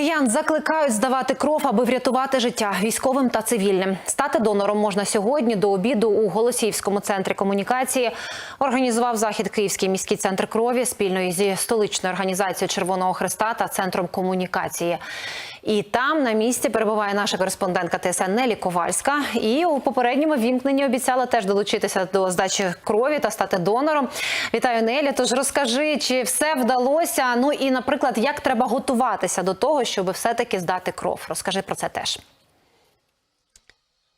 Киян закликають здавати кров, аби врятувати життя військовим та цивільним. Стати донором можна сьогодні до обіду у Голосіївському центрі комунікації. Організував захід Київський міський центр крові спільно зі столичною організацією Червоного Христа та центром комунікації. І там на місці перебуває наша кореспондентка ТСН Нелі Ковальська. І у попередньому вімкненні обіцяла теж долучитися до здачі крові та стати донором. Вітаю, Нелі. Тож розкажи, чи все вдалося? Ну і, наприклад, як треба готуватися до того, щоб все-таки здати кров? Розкажи про це теж.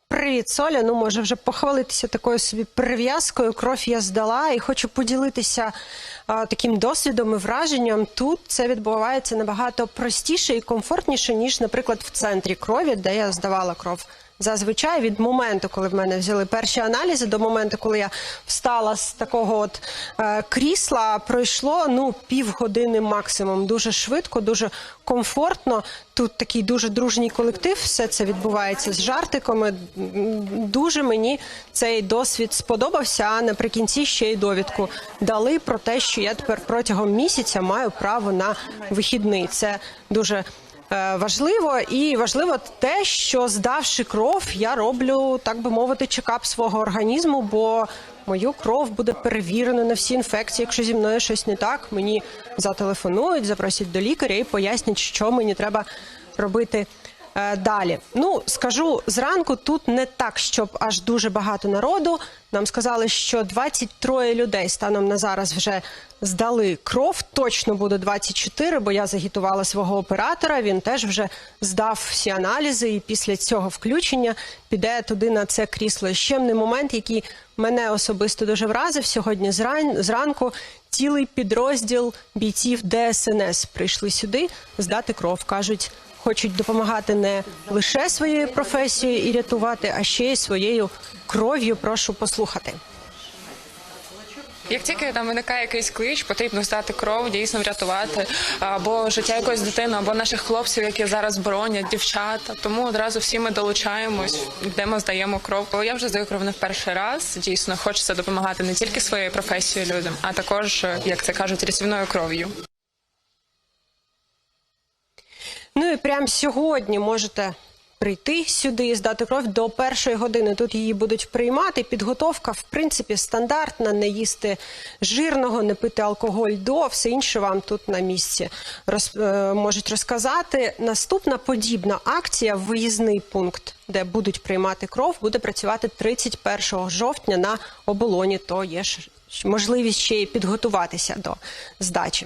Привіт, Соля. Ну, може вже похвалитися такою собі перев'язкою. Кров я здала і хочу поділитися а, таким досвідом і враженням. Тут це відбувається набагато простіше і комфортніше, ніж, наприклад, в центрі крові, де я здавала кров. Зазвичай від моменту, коли в мене взяли перші аналізи, до моменту, коли я встала з такого от е, крісла, пройшло ну півгодини максимум. Дуже швидко, дуже комфортно. Тут такий дуже дружній колектив. Все це відбувається з жартиками. Дуже мені цей досвід сподобався. А наприкінці ще й довідку дали про те, що я тепер протягом місяця маю право на вихідний. Це дуже Важливо і важливо те, що здавши кров, я роблю, так би мовити, чекап свого організму, бо мою кров буде перевірено на всі інфекції. Якщо зі мною щось не так, мені зателефонують, запросять до лікаря і пояснять, що мені треба робити. Е, Далі, ну скажу зранку, тут не так, щоб аж дуже багато народу. Нам сказали, що 23 людей станом на зараз вже здали кров. Точно буде 24, бо я загітувала свого оператора. Він теж вже здав всі аналізи, і після цього включення піде туди на це крісло. Ще не момент, який мене особисто дуже вразив сьогодні. зран- зранку цілий підрозділ бійців ДСНС прийшли сюди здати кров. кажуть. Хочуть допомагати не лише своєю професією і рятувати, а ще й своєю кров'ю. Прошу послухати. Як тільки там виникає якийсь клич, потрібно здати кров, дійсно врятувати або життя якоїсь дитини, або наших хлопців, які зараз боронять, дівчата. Тому одразу всі ми долучаємось, йдемо, здаємо кров. Я вже здаю кров не в перший раз. Дійсно, хочеться допомагати не тільки своєю професією людям, а також, як це кажуть, рятівною кров'ю. Ну і прямо сьогодні можете прийти сюди і здати кров до першої години. Тут її будуть приймати. Підготовка, в принципі, стандартна: не їсти жирного, не пити алкоголь до все інше вам тут на місці роз, е, можуть розказати. Наступна подібна акція, виїзний пункт, де будуть приймати кров, буде працювати 31 жовтня на оболоні. То є ж можливість ще й підготуватися до здачі.